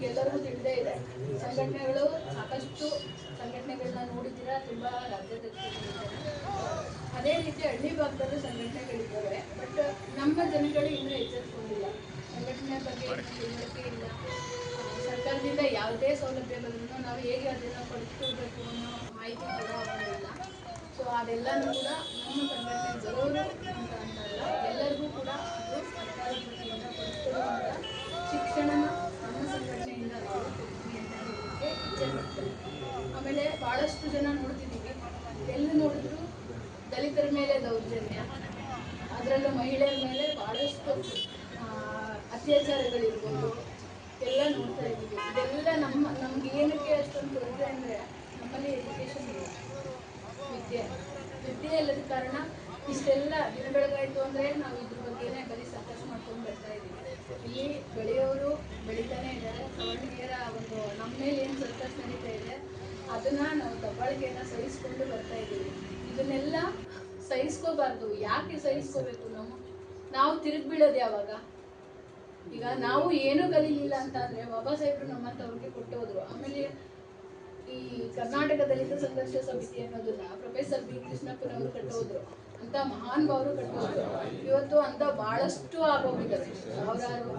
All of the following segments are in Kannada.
ನಿಮ್ಗೆಲ್ಲರಿಗೂ ತಿಳಿದೇ ಇದೆ. ಸಂಘಟನೆಗಳು ಸಾಕಷ್ಟು ಸಂಘಟನೆಗಳನ್ನ ನೋಡಿದ್ದೀರಾ? ತುಂಬಾ ರಾಜ್ಯದಲ್ಲಿ ಅದೇ ರೀತಿ ಹಳ್ಳಿ ಭಾಗದಲ್ಲೂ ಸಂಘಟನೆಗಳಿದ್ದಾವೆ. ಬಟ್ ನಮ್ಮ ಜನಗಳು ಇನ್ನೂ ಎಚ್ಚೆತ್ಕೊಂಡಿಲ್ಲ. ಸಂಘಟನೆ ಬಗ್ಗೆ ತಿಳುವಳಿಕೆ ಇಲ್ಲ. ಸರ್ಕಾರದಿಂದ ಯಾವುದೇ ಸೌಲಭ್ಯ ಬಂದ್ರೂ ನಾವು ಹೇಗೆ ಅದನ್ನು ಪಡೆದುಕೊಳ್ಬೇಕು ಅನ್ನೋ ಮಾಹಿತಿ ಕೂಡ ಅವರಿಲ್ಲ ಸೊ ಅದೆಲ್ಲನೂ ಕೂಡ ಭಾಳಷ್ಟು ಜನ ನೋಡ್ತಿದ್ದೀವಿ. ಎಲ್ಲಿ ನೋಡಿದ್ರು ದಲಿತರ ಮೇಲೆ ದೌರ್ಜನ್ಯ. ಅದರಲ್ಲೂ ಮಹಿಳೆಯರ ಮೇಲೆ ಬಹಳಷ್ಟು ಅತ್ಯಾಚಾರಗಳಿರ್ಬೋದು. ಎಲ್ಲ ನೋಡ್ತಾ ಇದ್ದೀವಿ. ಇದೆಲ್ಲ ನಮ್ಮ, ನಮ್ಗೆ ಏನಕ್ಕೆ ಅಷ್ಟೊಂದು ತೊಂದರೆ ಅಂದರೆ ನಮ್ಮಲ್ಲಿ ಎಜುಕೇಷನ್ ಇಲ್ಲ. ವಿದ್ಯೆ. ವಿದ್ಯೆ ಇಲ್ಲದ ಕಾರಣ ಇಷ್ಟೆಲ್ಲ ದಿನ ಬೆಳಗಾಯಿತು ಅಂದರೆ ನಾವು ಇದ್ರ ಬಗ್ಗೆನೇ ಬರೀ ಸರ್ಕಸ್ ಮಾಡ್ಕೊಂಡು ಬರ್ತಾ ಇದ್ದೀವಿ ಇಲ್ಲಿ ಬೆಳೆಯೋರು ಬೆಳಿತಾನೆ ಇದ್ದಾರೆ ಸವರ್ಣಿಯರ ಒಂದು ನಮ್ಮ ಮೇಲೆ ಏನು ಸರ್ಕಸ್ ನಡೀತಾ ಇದೆ ಅದನ್ನ ದಬ್ಬಾಳಿಕೆಯನ್ನ ಸಹಿಸ್ಕೊಂಡು ಬರ್ತಾ ಇದ್ದೀವಿ. ಇದನ್ನೆಲ್ಲ ಸಹಿಸ್ಕೋಬಾರ್ದು. ಯಾಕೆ ಸಹಿಸ್ಕೋಬೇಕು ನಾವು? ನಾವು ತಿರುಗಿ ಬೀಳೋದು ಯಾವಾಗ? ಈಗ ನಾವು ಏನೂ ಕಲೀಲಿಲ್ಲ ಅಂತ ಅಂದ್ರೆ ಬಾಬಾ ಸಾಹೇಬ್ರು ನಮ್ಮಂತವ್ರಿಗೆ ಕೊಟ್ಟೋದ್ರು. ಆಮೇಲೆ ಕರ್ನಾಟಕ ದಲಿತ ಸಂಘರ್ಷ ಸಮಿತಿ ಅನ್ನೋದನ್ನ ಪ್ರೊಫೆಸರ್ ಬಿ. ಕೃಷ್ಣಪ್ಪನವರು ಕಟ್ಟೋದ್ರು ಅಂತ ಮಹಾನ್ ಭಾವರು ಕಟ್ಟೋದ್ರು ಇವತ್ತು ಅಂತ ಬಹಳಷ್ಟು ಆಗೋಗಿದ್ದಾವೆ. ಸಾವಿರಾರು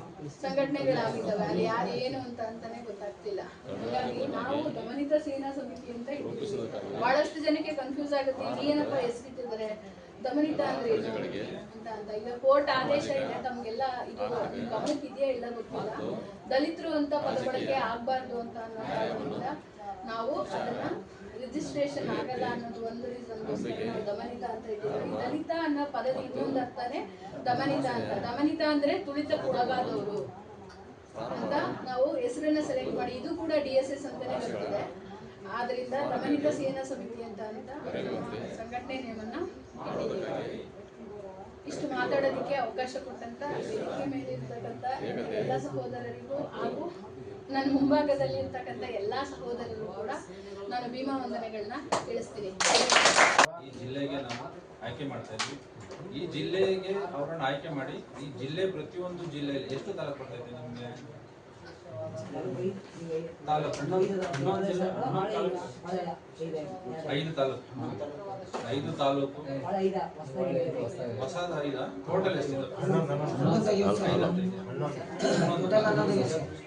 ಸಂಘಟನೆಗಳಾಗಿದ್ದಾವೆ. ಅಲ್ಲಿ ಯಾರು ಏನು ಅಂತ ಅಂತಾನೆ ಗೊತ್ತಾಗ್ತಿಲ್ಲ. ಹಾಗಾಗಿ ನಾವು ದಮನಿತ ಸೇನಾ ಸಮಿತಿ ಅಂತ ಇಟ್ಟಿದ್ದೀವಿ. ಬಹಳಷ್ಟು ಜನಕ್ಕೆ ಕನ್ಫ್ಯೂಸ್ ಆಗುತ್ತೆ. ಏನಪ್ಪ ಹೆಸರಿಟ್ಟಿದ್ದಾರೆ ದಮನಿತ ಅಂದ್ರೆ ಏನು ಅಂತ ಅಂತ ಈಗ ಕೋರ್ಟ್ ಆದೇಶ ಇದೆ ತಮ್ಗೆಲ್ಲ ಇದು ಗಮನಕ್ಕೆ ಇದೆಯಾ ಇಲ್ಲ ಗೊತ್ತಿಲ್ಲ. ದಲಿತರು ಅಂತ ಪದ ಬಳಕೆ ಆಗ್ಬಾರ್ದು ಅಂತ ಅನ್ನೋ ಕಾರಣದಿಂದ ನಾವು ಅದನ್ನ ರಿಜಿಸ್ಟ್ರೇಷನ್ ಆಗಲ್ಲ ಅನ್ನೋದು ಒಂದು ರೀಸನ್ ನಾವು ದಮನಿತ ಅಂತ ಇದ್ದೀವಿ ದಲಿತ ಅನ್ನೋ ಪದದ ಇನ್ನೊಂದು ಅರ್ಥನೇ ದಮನಿತ ಅಂತ. ದಮನಿತ ಅಂದ್ರೆ ತುಳಿತ ಒಳಗಾದವರು ಅಂತ ನಾವು ಹೆಸರನ್ನ ಸೆಲೆಕ್ಟ್ ಮಾಡಿ. ಇದು ಕೂಡ ಡಿ ಎಸ್ ಎಸ್ ಅಂತಾನೆ ಬರ್ತದೆ ಆದ್ರಿಂದ ಪ್ರಬಲಿತ ಸೇನಾ ಸಮಿತಿ ಅಂತ ಅಂತ ಸಂಘಟನೆ ನೇಮನ್ನ ಇಟ್ಟಿದ್ದೀವಿ. ಇಷ್ಟು ಮಾತಾಡೋದಕ್ಕೆ ಅವಕಾಶ ಕೊಟ್ಟಂತ ವೇದಿಕೆ ಮೇಲೆ ಇರ್ತಕ್ಕಂಥ ಎಲ್ಲ ಸಹೋದರರಿಗೂ ಹಾಗೂ ನನ್ನ ಮುಂಭಾಗದಲ್ಲಿ ಇರ್ತಕ್ಕಂಥ ಎಲ್ಲಾ ಸಹೋದರರಿಗೂ ಕೂಡ ನಾನು ಭೀಮಾ ವಂದನೆಗಳನ್ನ ತಿಳಿಸ್ತೀನಿ. ಈ ಆಯ್ಕೆ ಮಾಡ್ತಾ ಇದ್ವಿ. ಈ ಜಿಲ್ಲೆಗೆ ಅವರನ್ನು ಆಯ್ಕೆ ಮಾಡಿ ಈ ಜಿಲ್ಲೆ ಪ್ರತಿಯೊಂದು ಜಿಲ್ಲೆಯಲ್ಲಿ ಎಷ್ಟು ತರ ಬರ್ತೈತೆ ನಿಮಗೆ? ಐದು ತಾಲೂಕು. ಐದು ತಾಲೂಕು. ಹೊಸದ ಐದ? ಟೋಟಲ್ ಎಷ್ಟಿದೆ?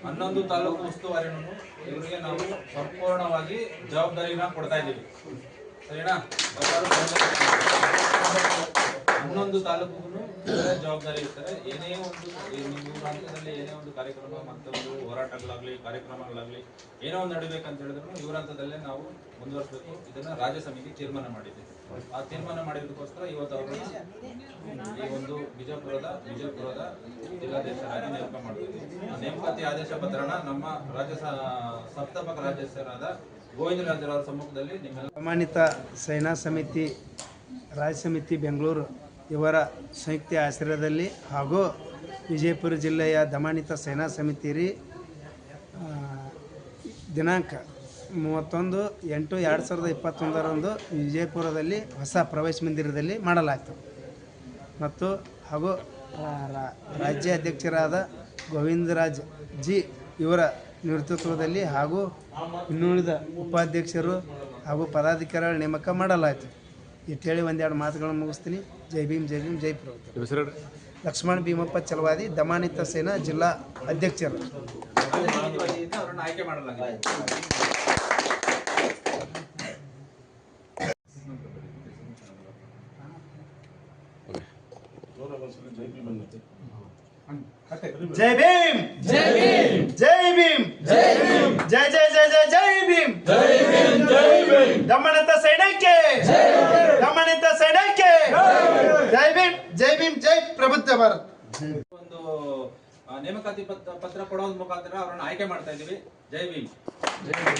ಹನ್ನೊಂದು. ತಾಲೂಕು ಉಸ್ತುವಾರಿಯನ್ನು ಇವರಿಗೆ ನಾವು ಸಂಪೂರ್ಣವಾಗಿ ಜವಾಬ್ದಾರಿನ ಕೊಡ್ತಾ ಇದ್ದೀವಿ. ಸರಿನಾ? ಹನ್ನೊಂದು ತಾಲೂಕು ಜವಾಬ್ದಾರಿ ಇರ್ತಾರೆ. ಏನೇ ಒಂದು ನಿಮ್ಮ ಹಂತದಲ್ಲಿ ಏನೇ ಒಂದು ಕಾರ್ಯಕ್ರಮ ಮತ್ತೆ ಒಂದು ಹೋರಾಟಗಳಾಗ್ಲಿ, ಕಾರ್ಯಕ್ರಮಗಳಾಗ್ಲಿ, ಏನೋ ಒಂದು ನಡಿಬೇಕಂತ ಹೇಳಿದ್ರು ಇವರ ಹಂತದಲ್ಲೇ ನಾವು ಮುಂದುವರಿಸಬೇಕು. ಇದನ್ನ ರಾಜ್ಯ ಸಮಿತಿ ತೀರ್ಮಾನ ಮಾಡಿದೆ. ಆ ತೀರ್ಮಾನ ಮಾಡಿದಕ್ಕೋಸ್ಕರ ಇವತ್ತು ಅವರು ಈ ಒಂದು ಬಿಜಾಪುರದ ವಿಜಯಪುರದ ಜಿಲ್ಲಾಧ್ಯಕ್ಷರಾಗಿ ನೇಮಕ ಮಾಡಿದ್ವಿ ಆ ನೇಮಕಾತಿ ಆದೇಶ ಪತ್ರನ ನಮ್ಮ ರಾಜ್ಯ ಸಪ್ತಪಕ ರಾಜ್ಯಸ್ಥರಾದ ಗೋವಿಂದರಾಜರವರ ಸಮ್ಮುಖದಲ್ಲಿ ನಿಮ್ಮ ಪ್ರಮಾಣಿತ ಸೇನಾ ಸಮಿತಿ, ರಾಜ್ಯ ಸಮಿತಿ ಬೆಂಗಳೂರು ಇವರ ಸಂಯುಕ್ತ ಆಶ್ರಯದಲ್ಲಿ ಹಾಗೂ ವಿಜಯಪುರ ಜಿಲ್ಲೆಯ ದಮಾನಿತ ಸೇನಾ ಸಮಿತಿ ರೀ ದಿನಾಂಕ ಮೂವತ್ತೊಂದು ಎಂಟು ಎರಡು ಸಾವಿರದ ಇಪ್ಪತ್ತೊಂದರಂದು ವಿಜಯಪುರದಲ್ಲಿ ಹೊಸ ಪ್ರವೇಶ ಮಂದಿರದಲ್ಲಿ ಮಾಡಲಾಯಿತು. ಮತ್ತು ಹಾಗೂ ರಾಜ್ಯ ಅಧ್ಯಕ್ಷರಾದ ಗೋವಿಂದರಾಜ್ ಜಿ ಇವರ ನೇತೃತ್ವದಲ್ಲಿ ಹಾಗೂ ಇನ್ನುಳಿದ ಉಪಾಧ್ಯಕ್ಷರು ಹಾಗೂ ಪದಾಧಿಕಾರಿಗಳ ನೇಮಕ ಮಾಡಲಾಯಿತು. ಇಟ್ಟೇಳಿ ಒಂದೆರಡು ಮಾತುಗಳನ್ನು ಮುಗಿಸ್ತೀನಿ. ಜೈ ಭೀಮ್ ಜೈ ಭೀಮ್ ಜೈ ಪ್ರವೃತ್ತಿ ಲಕ್ಷ್ಮಣ್ ಭೀಮಪ್ಪ ಚಲವಾದಿ ದಮಾನಿತ ಸೇನಾ ಜಿಲ್ಲಾ ಅಧ್ಯಕ್ಷರು. ಅವರನ್ನು ಆಯ್ಕೆ ಮಾಡಲಾಗಿದೆ ಜೈ ಭೀಮ್ ಜೈ ಭೀಮ್ ಜೈ ಭೀಮ್ ಜೈ ಭೀಮ್ ಜೈ ಜೈ ಜೈ ಜೈ ಜೈ ಭೀಮ್ ಜೈ ಭೀಮ್ ಜೈ ಭೀಮ್ ದಮನಿತ ಸೈನ್ಯಕ್ಕೆ ದಮನಿತ ಸೈನ್ಯಕ್ಕೆ ಜೈ ಭೀಮ್ ಜೈ ಭೀಮ್ ಜೈ ಪ್ರಬುದ್ಧ ಭಾರತ್ ಒಂದು ಆ, ನೇಮಕಾತಿ ಪತ್ರ ಪತ್ರ ಕೊಡೋದ್ರ ಮುಖಾಂತರ ಅವರನ್ನು ಆಯ್ಕೆ ಮಾಡ್ತಾ ಇದ್ದೀವಿ. ಜೈ ಭೀಮ್.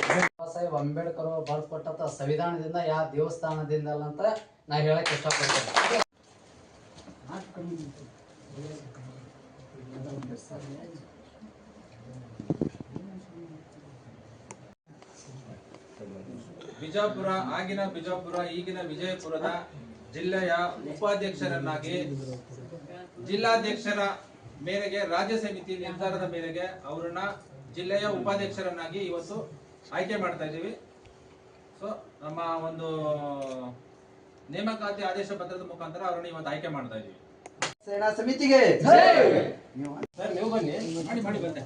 ಬಾಬಾ ಸಾಹೇಬ್ ಅಂಬೇಡ್ಕರ್ ಬರ್ಕೊಟ್ಟಂತ ಸಂವಿಧಾನದಿಂದ ಯಾವ ದೇವಸ್ಥಾನದಿಂದ ಅಲ್ಲ ಅಂತ ನಾ ಹೇಳಕ್ ಇಷ್ಟಪಡ್ತೇನೆ. ಬಿಜಾಪುರ ಆಗಿನ ಬಿಜಾಪುರ ಈಗಿನ ವಿಜಯಪುರದ ಜಿಲ್ಲೆಯ ಉಪಾಧ್ಯಕ್ಷರನ್ನಾಗಿ ಜಿಲ್ಲಾಧ್ಯಕ್ಷರ ಮೇರೆಗೆ ರಾಜ್ಯ ಸಮಿತಿ ನಿರ್ಧಾರದ ಮೇರೆಗೆ ಅವರನ್ನ ಜಿಲ್ಲೆಯ ಉಪಾಧ್ಯಕ್ಷರನ್ನಾಗಿ ಇವತ್ತು ಆಯ್ಕೆ ಮಾಡ್ತಾ ಇದ್ದೀವಿ. ಸೊ ನಮ್ಮ ಒಂದು ನೇಮಕಾತಿ ಆದೇಶ ಪತ್ರದ ಮುಖಾಂತರ ಅವರನ್ನು ಇವತ್ತು ಆಯ್ಕೆ ಮಾಡ್ತಾ ಇದ್ದೀವಿ. ಸೇನಾ ಸಮಿತಿಗೆ ಸರ್ ನೀವು ಬನ್ನಿ. ಮಾಡಿ ಮಾಡಿ ಬಂದೆ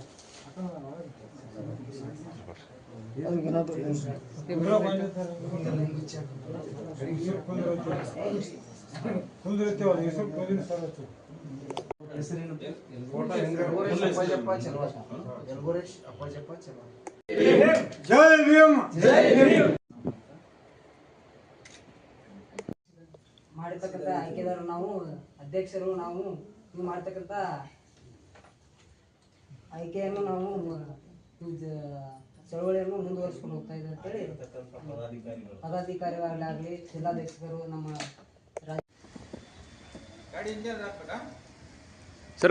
ಯಲ್ಗೋರೇಶ್ ಜೈ ಮಾಡಿರ್ತಕ್ಕಂಥ ಆಯ್ಕೆದಾರರು ನಾವು ಅಧ್ಯಕ್ಷರು ನಾವು ಇದು ಮಾಡ್ತಕ್ಕಂಥ ಆಯ್ಕೆಯನ್ನು ನಾವು ಚಳವಳಿಯನ್ನು ಮುಂದುವರಿಸ್ಕೊಂಡು ಹೋಗ್ತಾ ಇದ್ದೀವಿ ಅಂತೇಳಿ ಪದಾಧಿಕಾರಿಗಳಾಗಲಿ ಜಿಲ್ಲಾಧ್ಯಕ್ಷರು ನಮ್ಮ ಗಾಡಿ ಇಂಜಿನ್ ಹಾಕ್ಬೇಕಾ?